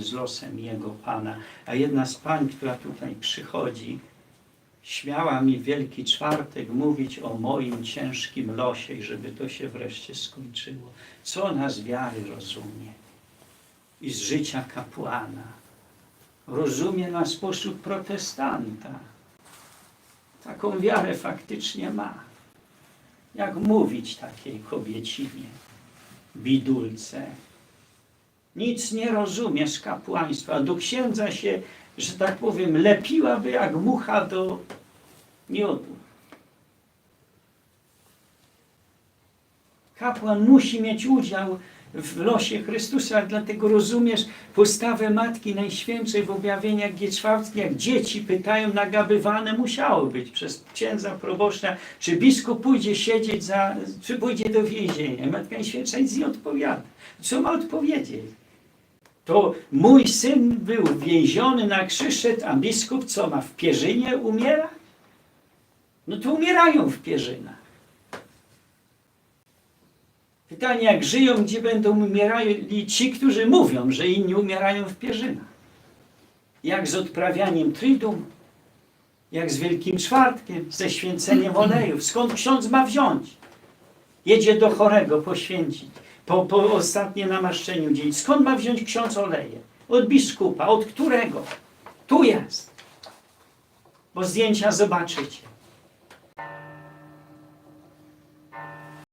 z losem jego Pana. A jedna z pań, która tutaj przychodzi, śmiała mi Wielki Czwartek mówić o moim ciężkim losie i żeby to się wreszcie skończyło. Co ona z wiary rozumie i z życia kapłana? Rozumie na sposób protestanta. Taką wiarę faktycznie ma. Jak mówić takiej kobiecinie, bidulce? Nic nie rozumie z kapłaństwa. Do księdza się, że tak powiem, lepiłaby jak mucha do miodu. Kapłan musi mieć udział w losie Chrystusa, dlatego rozumiesz postawę Matki Najświętszej w objawieniach Gieczwałckich, jak dzieci pytają, nagabywane musiało być przez księdza proboszcza, czy biskup pójdzie siedzieć za, czy pójdzie do więzienia. Matka Najświętsza nic nie odpowiada. Co ma odpowiedzieć? To mój syn był więziony na krzyż, szedł, a biskup co ma, w pierzynie umiera? No to umierają w pierzynach. Pytanie, jak żyją, gdzie będą umierali ci, którzy mówią, że inni umierają w pierzynach. Jak z odprawianiem Triduum, jak z Wielkim Czwartkiem, ze święceniem olejów. Skąd ksiądz ma wziąć? Jedzie do chorego poświęcić, po, po ostatnie namaszczeniu dzień. Skąd ma wziąć ksiądz oleje? Od biskupa. Od którego? Tu jest. Bo zdjęcia zobaczycie.